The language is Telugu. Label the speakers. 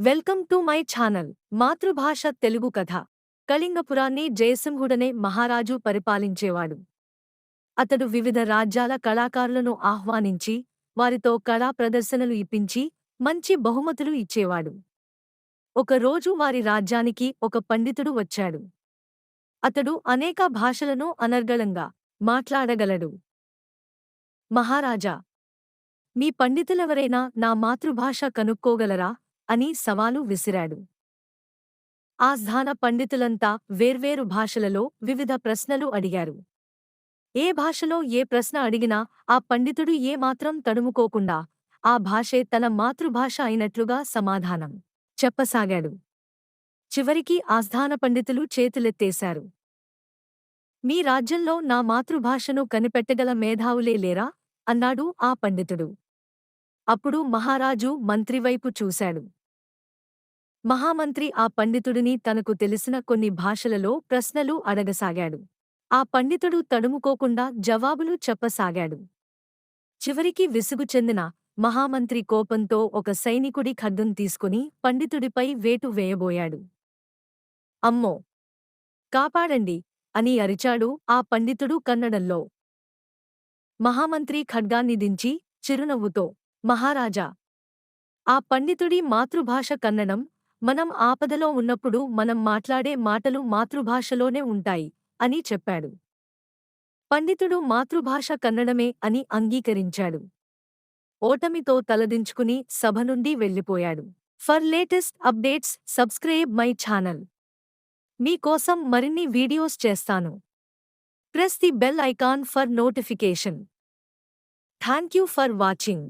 Speaker 1: వెల్కమ్ టు మై ఛానల్ మాతృభాష తెలుగు కథ. కళింగపురాన్ని జయసింహుడనే మహారాజు పరిపాలించేవాడు. అతడు వివిధ రాజ్యాల కళాకారులను ఆహ్వానించి వారితో కళా ప్రదర్శనలు ఇప్పించి మంచి బహుమతులు ఇచ్చేవాడు. ఒకరోజు వారి రాజ్యానికి ఒక పండితుడు వచ్చాడు. అతడు అనేక భాషలను అనర్గళంగా మాట్లాడగలడు. మహారాజా మీ పండితులెవరైనా నా మాతృభాష కనుక్కోగలరా? అని సవాలు విసిరాడు. ఆస్థాన పండితులంతా వేర్వేరు భాషలలో వివిధ ప్రశ్నలు అడిగారు. ఏ భాషలో ఏ ప్రశ్న అడిగినా ఆ పండితుడు ఏమాత్రం తడుముకోకుండా ఆ భాషే తన మాతృభాష అయినట్లుగా సమాధానం చెప్పసాగాడు. చివరికి ఆస్థాన పండితులు చేతులెత్తేశారు. మీ రాజ్యంలో నా మాతృభాషను కనిపెట్టగల మేధావులే లేరా? అన్నాడు ఆ పండితుడు. అప్పుడు మహారాజు మంత్రివైపు చూశాడు. మహామంత్రి ఆ పండితుడిని తనకు తెలిసిన కొన్ని భాషలలో ప్రశ్నలు అడగసాగాడు. ఆ పండితుడు తడుముకోకుండా జవాబులు చెప్పసాగాడు. చివరికి విసుగు చెందిన మహామంత్రి కోపంతో ఒక సైనికుడి ఖడ్గం తీసుకుని పండితుడిపై వేటు వేయబోయాడు. అమ్మో! కాపాడండి! అని అరిచాడు ఆ పండితుడు కన్నడంలో. మహామంత్రి ఖడ్గాన్ని దించి చిరునవ్వుతో మహారాజా! ఆ పండితుడి మాతృభాష కన్నడం మనం ఆపదలో ఉన్నప్పుడు మనం మాట్లాడే మాటలు మాతృభాషలోనే ఉంటాయి అని చెప్పాడు. పండితుడు మాతృభాష కన్నడమే అని అంగీకరించాడు. ఓటమితో తలదించుకుని సభ నుండి వెళ్ళిపోయాడు. For latest updates subscribe my channel. మీకోసం మరిన్ని వీడియోస్ చేస్తాను. Press the bell icon for notification. Thank you for watching.